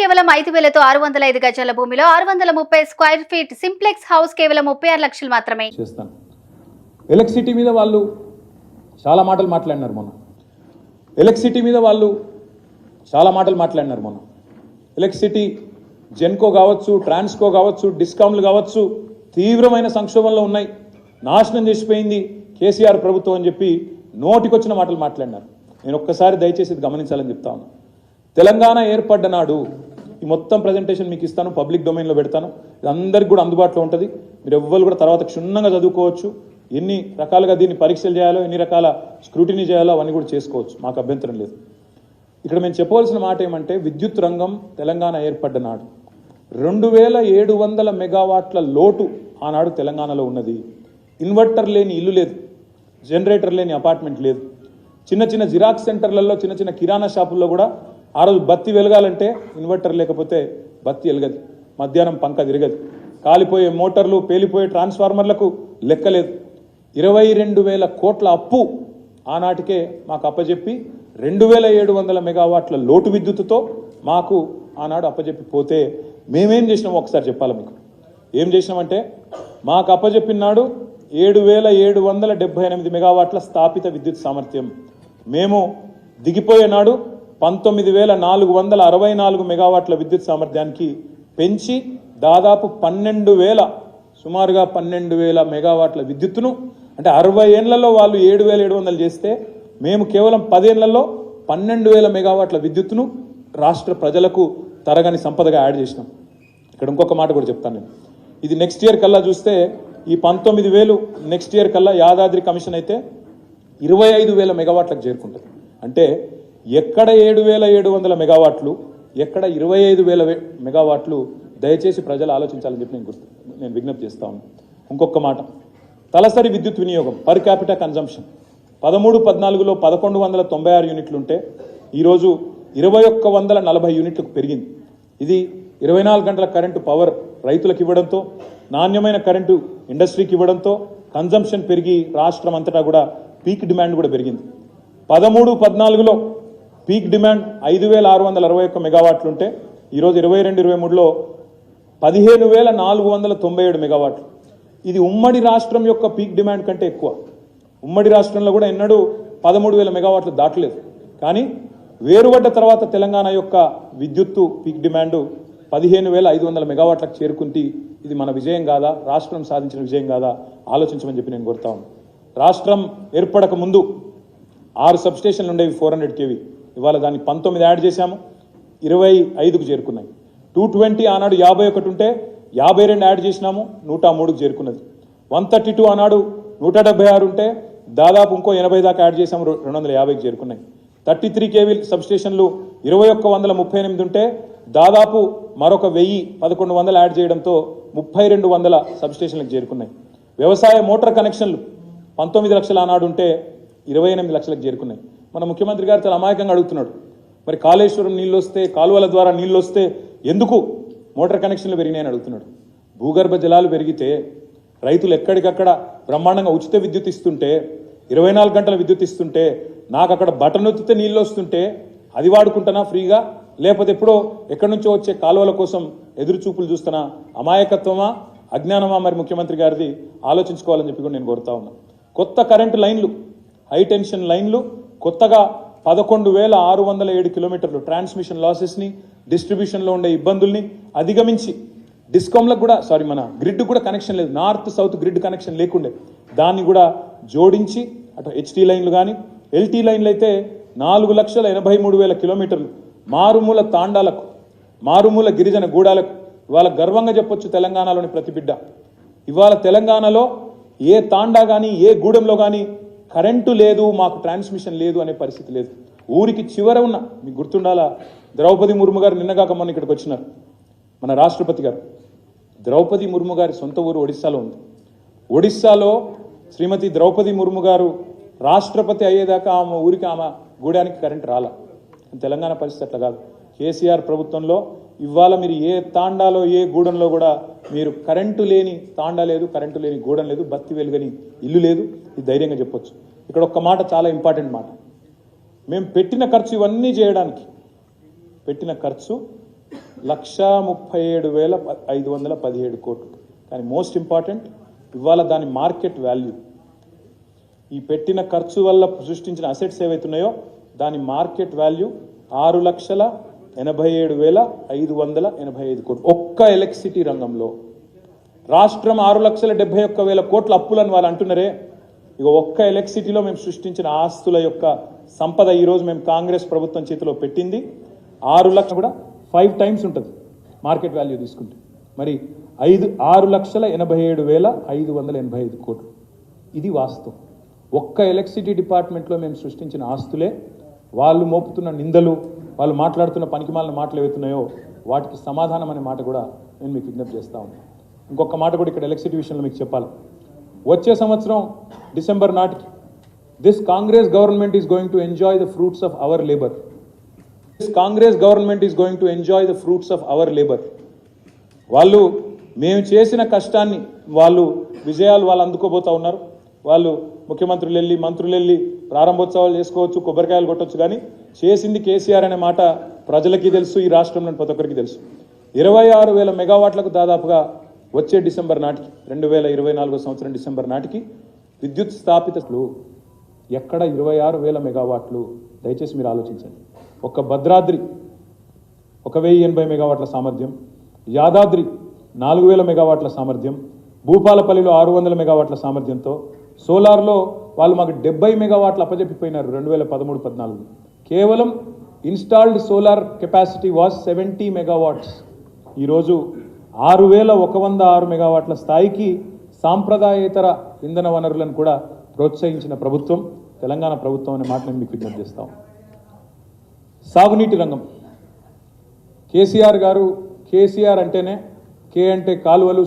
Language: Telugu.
కేవలం ఐదు వేలతో ఆరు వందల ఐదు గజాల భూమిలో ఆరు వందల ముప్పై స్క్వేర్ ఫీట్ సింప్లెక్స్ హౌస్ కేవలం ముప్పై ఆరు లక్షలు మాత్రమే. చేస్తాను ఎలక్ట్రిసిటీ మీద వాళ్ళు చాలా మాటలు మాట్లాడినారు మొన్న. ఎలక్ట్రిసిటీ మీద వాళ్ళు చాలా మాటలు మాట్లాడినారు మొన్న. ఎలక్ట్రిసిటీ జెన్కో కావచ్చు ట్రాన్స్కో కావచ్చు డిస్కామ్లు కావచ్చు తీవ్రమైన సంక్షోభంలో ఉన్నాయి. నాశనం చేసిపోయింది కేసీఆర్ ప్రభుత్వం అని చెప్పి నోటికొచ్చిన మాటలు మాట్లాడినారు. నేను ఒక్కసారి దయచేసి గమనించాలని చెప్తా తెలంగాణ ఏర్పడ్డ నాడు ఈ మొత్తం ప్రజెంటేషన్ మీకు ఇస్తాను పబ్లిక్ డొమైన్లో పెడతాను. ఇది అందరికి కూడా అందుబాటులో ఉంటుంది. మీరు ఎవ్వరు కూడా తర్వాత క్షుణ్ణంగా చదువుకోవచ్చు. ఎన్ని రకాలుగా దీన్ని పరీక్షలు చేయాలో ఎన్ని రకాల స్క్రూటినీ చేయాలో అవన్నీ కూడా చేసుకోవచ్చు. మాకు అభ్యంతరం లేదు. ఇక్కడ మేము చెప్పవలసిన మాట ఏమంటే విద్యుత్ రంగం తెలంగాణ ఏర్పడ్డ నాడు. రెండు వేల ఏడు వందల మెగావాట్ల లోటు ఆనాడు తెలంగాణలో ఉన్నది. ఇన్వర్టర్ లేని ఇల్లు లేదు. జనరేటర్ లేని అపార్ట్మెంట్ లేదు. చిన్న చిన్న జిరాక్స్ సెంటర్లలో చిన్న చిన్న కిరాణా షాపుల్లో కూడా ఆ రోజు బత్తి వెలగాలంటే ఇన్వర్టర్ లేకపోతే బత్తి వెలగదు. మధ్యాహ్నం పంక తిరగదు కాలిపోయే మోటార్లు పేలిపోయే ట్రాన్స్ఫార్మర్లకు లెక్కలేదు. ఇరవై రెండు వేల కోట్ల అప్పు ఆనాటికే మాకు అప్పజెప్పి రెండు వేల ఏడు వందల మెగావాట్ల లోటు విద్యుత్తుతో మాకు ఆనాడు అప్పజెప్పిపోతే మేమేం చేసినామో ఒకసారి చెప్పాలి మీకు? ఏం చేసినామంటే మాకు అప్పజెప్పిన నాడు ఏడు వేల ఏడు వందల డెబ్బై ఎనిమిది మెగావాట్ల స్థాపిత విద్యుత్ సామర్థ్యం. మేము దిగిపోయేనాడు పంతొమ్మిది వేల నాలుగు వందల అరవై నాలుగు మెగావాట్ల విద్యుత్ సామర్థ్యానికి పెంచి దాదాపు పన్నెండు వేల సుమారుగా పన్నెండు వేల మెగావాట్ల విద్యుత్తును అంటే అరవై ఏళ్ళలో వాళ్ళు ఏడు వేల ఏడు వందలు చేస్తే మేము కేవలం పదేళ్ళలో పన్నెండు వేల మెగావాట్ల విద్యుత్తును రాష్ట్ర ప్రజలకు తరగని సంపదగా యాడ్ చేసినాం. ఇక్కడ ఇంకొక మాట కూడా చెప్తాను నేను. ఇది నెక్స్ట్ ఇయర్ కల్లా చూస్తే ఈ పంతొమ్మిది వేలు నెక్స్ట్ ఇయర్ కల్లా యాదాద్రి కమిషన్ అయితే ఇరవై ఐదు వేల మెగావాట్లకు చేరుకుంటుంది. అంటే ఎక్కడ ఏడు వేల ఏడు వందల మెగావాట్లు ఎక్కడ ఇరవై ఐదు వేల మెగావాట్లు దయచేసి ప్రజలు ఆలోచించాలని చెప్పి నేను గుర్తు నేను విజ్ఞప్తి చేస్తాను ఇంకొక మాట. తలసరి విద్యుత్ వినియోగం పర్ క్యాపిటల్ కన్జంప్షన్ పదమూడు పద్నాలుగులో పదకొండు వందల తొంభై ఆరు యూనిట్లు ఉంటే ఈరోజు ఇరవై ఒక్క వందల నలభై యూనిట్లకు పెరిగింది. ఇది ఇరవై నాలుగు గంటల కరెంటు పవర్ రైతులకు ఇవ్వడంతో నాణ్యమైన కరెంటు ఇండస్ట్రీకి ఇవ్వడంతో కన్జంప్షన్ పెరిగి రాష్ట్రం అంతటా కూడా పీక్ డిమాండ్ కూడా పెరిగింది. పదమూడు పద్నాలుగులో పీక్ డిమాండ్ ఐదు వేల ఆరు వందల అరవై ఒక్క మెగావాట్లు ఉంటే ఈరోజు ఇరవై రెండు ఇరవై మూడులో పదిహేను వేల నాలుగు వందల తొంభై ఏడు మెగావాట్లు. ఇది ఉమ్మడి రాష్ట్రం యొక్క పీక్ డిమాండ్ కంటే ఎక్కువ. ఉమ్మడి రాష్ట్రంలో కూడా ఎన్నడూ పదమూడు వేల మెగావాట్లు దాటలేదు. కానీ వేరుబడ్డ తర్వాత తెలంగాణ యొక్క విద్యుత్తు పీక్ డిమాండ్ పదిహేను వేల ఐదు వందల మెగావాట్లకు చేరుకుంది. ఇది మన విజయం కాదా? రాష్ట్రం సాధించిన విజయం కాదా? ఆలోచించమని చెప్పి నేను కోరుతా ఉన్నాను రాష్ట్రం ఏర్పడక ముందు ఆరు సబ్ స్టేషన్లు ఉండేవి ఫోర్ హండ్రెడ్ కేవీ. ఇవాళ దాన్ని పంతొమ్మిది యాడ్ చేశాము. ఇరవై ఐదుకు చేరుకున్నాయి. టూ ట్వంటీ ఆనాడు యాభై ఒకటి ఉంటే యాభై రెండు యాడ్ చేసినాము నూట మూడుకు చేరుకున్నది. వన్ థర్టీ టూ ఆనాడు నూట డెబ్బై ఆరు ఉంటే దాదాపు ఇంకో ఎనభై దాకా యాడ్ చేసాము రెండు వందల యాభైకి చేరుకున్నాయి. థర్టీ త్రీ కేవీ సబ్ స్టేషన్లు ఇరవై ఒక్క వందల ముప్పై ఎనిమిది ఉంటే దాదాపు మరొక వెయ్యి పదకొండు వందలు యాడ్ చేయడంతో ముప్పై రెండు వందల సబ్స్టేషన్లకు చేరుకున్నాయి. వ్యవసాయ మోటార్ కనెక్షన్లు పంతొమ్మిది లక్షల ఆనాడు ఉంటే ఇరవై ఎనిమిది లక్షలకు చేరుకున్నాయి. మన ముఖ్యమంత్రి గారు చాలా అమాయకంగా అడుగుతున్నాడు. మరి కాళేశ్వరం నీళ్ళు వస్తే కాలువల ద్వారా నీళ్ళు వస్తే ఎందుకు మోటార్ కనెక్షన్లు పెరిగినాయని అడుగుతున్నాడు. భూగర్భ జలాలు పెరిగితే రైతులు ఎక్కడికక్కడ బ్రహ్మాండంగా ఉచిత విద్యుత్ ఇస్తుంటే ఇరవై నాలుగు గంటల విద్యుత్ ఇస్తుంటే నాకు అక్కడ బటన్ ఒత్తితే నీళ్ళు వస్తుంటే అది వాడుకుంటానా ఫ్రీగా? లేకపోతే ఎప్పుడో ఎక్కడి నుంచో వచ్చే కాలువల కోసం ఎదురు చూపులు చూస్తున్నా అమాయకత్వమా అజ్ఞానమా మరి ముఖ్యమంత్రి గారిది? ఆలోచించుకోవాలని చెప్పి కూడా నేను కోరుతా ఉన్నా. కొత్త కరెంటు లైన్లు హై టెన్షన్ లైన్లు కొత్తగా పదకొండు వేల ఆరు వందల ఏడు కిలోమీటర్లు ట్రాన్స్మిషన్ లాసెస్ని డిస్ట్రిబ్యూషన్లో ఉండే ఇబ్బందుల్ని అధిగమించి డిస్కామ్లకు కూడా సారీ మన గ్రిడ్ కూడా కనెక్షన్ లేదు. నార్త్ సౌత్ గ్రిడ్ కనెక్షన్ లేకుండే. దాన్ని కూడా జోడించి అటు హెచ్టీ లైన్లు కానీ ఎల్టీ లైన్లు అయితే నాలుగు లక్షల ఎనభై మూడు వేల కిలోమీటర్లు మారుమూల తాండాలకు మారుమూల గిరిజన గూడాలకు ఇవాళ గర్వంగా చెప్పొచ్చు తెలంగాణలోని ప్రతి బిడ్డ. ఇవాళ తెలంగాణలో ఏ తాండా కానీ ఏ గూడెంలో కానీ కరెంటు లేదు మాకు ట్రాన్స్మిషన్ లేదు అనే పరిస్థితి లేదు. ఊరికి చివర ఉన్న మీకు గుర్తుండాలా? ద్రౌపది ముర్ము గారు నిన్నగాక మొన్న ఇక్కడికి వచ్చినారు. మన రాష్ట్రపతి గారు. ద్రౌపది ముర్ము గారి సొంత ఊరు ఒడిస్సాలో ఉంది. ఒడిస్సాలో శ్రీమతి ద్రౌపది ముర్ము గారు రాష్ట్రపతి అయ్యేదాకా ఆమె ఊరికి ఆమె గూడానికి కరెంట్ రాల. తెలంగాణ పరిస్థితి అట్లా కాదు. కేసీఆర్ ప్రభుత్వంలో ఇవాళ మీరు ఏ తాండాలో ఏ గూడెంలో కూడా మీరు కరెంటు లేని తాండా లేదు కరెంటు లేని గూడెం లేదు బత్తి వెలుగని ఇల్లు లేదు ఇది ధైర్యంగా చెప్పొచ్చు. ఇక్కడ ఒక్క మాట చాలా ఇంపార్టెంట్ మాట. మేము పెట్టిన ఖర్చు ఇవన్నీ చేయడానికి. పెట్టిన ఖర్చు లక్షా ముప్పై ఏడు వేల ప- ఐదు వందల పదిహేడు కోట్లు. కానీ మోస్ట్ ఇంపార్టెంట్ ఇవాళ దాని మార్కెట్ వాల్యూ. ఈ పెట్టిన ఖర్చు వల్ల సృష్టించిన అసెట్స్ ఏవైతున్నాయో దాని మార్కెట్ వాల్యూ ఆరు లక్షల ఎనభై ఏడు వేల ఐదు వందల ఎనభై ఐదు కోట్లు. ఒక్క ఎలక్ట్రిసిటీ రంగంలో. రాష్ట్రం ఆరు లక్షల డెబ్బై ఒక్క వేల కోట్ల అప్పులని వాళ్ళు అంటున్నారే. ఇక ఒక్క ఎలక్ట్రిసిటీలో మేము సృష్టించిన ఆస్తుల యొక్క సంపద ఈరోజు మేము కాంగ్రెస్ ప్రభుత్వం చేతిలో పెట్టింది. ఆరు లక్షలు కూడా ఫైవ్ టైమ్స్ ఉంటుంది మార్కెట్ వాల్యూ తీసుకుంటే. మరి ఐదు ఆరు లక్షల ఎనభై ఏడు వేల ఐదు వందల ఎనభై ఐదు కోట్లు. ఇది వాస్తవం. ఒక్క ఎలక్ట్రిసిటీ డిపార్ట్మెంట్లో మేము సృష్టించిన ఆస్తులే. వాళ్ళు మోపుతున్న నిందలు వాళ్ళు మాట్లాడుతున్న పనికిమాలిన మాటలు ఏవైతున్నాయో వాటికి సమాధానం అనే మాట కూడా నేను మీకు విజ్ఞప్తి చేస్తా ఉన్నాను ఇంకొక మాట కూడా ఇక్కడ ఎలక్ట్రిసిటీ విషయంలో మీకు చెప్పాలి. వచ్చే సంవత్సరం డిసెంబర్ నాటికి this Congress government is going to enjoy the fruits of our labour this Congress government is going to enjoy the fruits of our labour వాళ్ళు మేము చేసిన కష్టాన్ని వాళ్ళు విజయాలు వాళ్ళు అందుకోబోతా ఉన్నారు. వాళ్ళు ముఖ్యమంత్రులు వెళ్ళి మంత్రులు వెళ్ళి ప్రారంభోత్సవాలు చేసుకోవచ్చు కొబ్బరికాయలు కొట్టచ్చు కానీ చేసింది కేసీఆర్ అనే మాట ప్రజలకి తెలుసు ఈ రాష్ట్రంలోని ప్రతి ఒక్కరికి తెలుసు. ఇరవై ఆరు వేల మెగావాట్లకు దాదాపుగా వచ్చే డిసెంబర్ నాటికి రెండు వేల ఇరవై నాలుగో సంవత్సరం డిసెంబర్ నాటికి విద్యుత్ స్థాపితలు ఎక్కడ ఇరవై ఆరు వేల మెగావాట్లు? దయచేసి మీరు ఆలోచించండి. ఒక భద్రాద్రి ఒక వెయ్యి ఎనభై మెగావాట్ల సామర్థ్యం యాదాద్రి నాలుగు వేల మెగావాట్ల సామర్థ్యం భూపాలపల్లిలో ఆరు వందల మెగావాట్ల సామర్థ్యంతో సోలార్లో వాళ్ళు మాకు డెబ్బై మెగావాట్లు అప్పజెప్పిపోయినారు రెండు వేల పదమూడు పద్నాలుగు కేవలం installed solar capacity was seventy megawatts. ఈరోజు ఆరు వేల ఒక వంద ఆరు మెగావాట్ల స్థాయికి సాంప్రదాయేతర ఇంధన వనరులను కూడా ప్రోత్సహించిన ప్రభుత్వం తెలంగాణ ప్రభుత్వం అనే మాట నేను మీకు విజ్ఞప్తి చేస్తాం సాగునీటి రంగం. కేసీఆర్ గారు కేసీఆర్ అంటేనే కే అంటే కాలువలు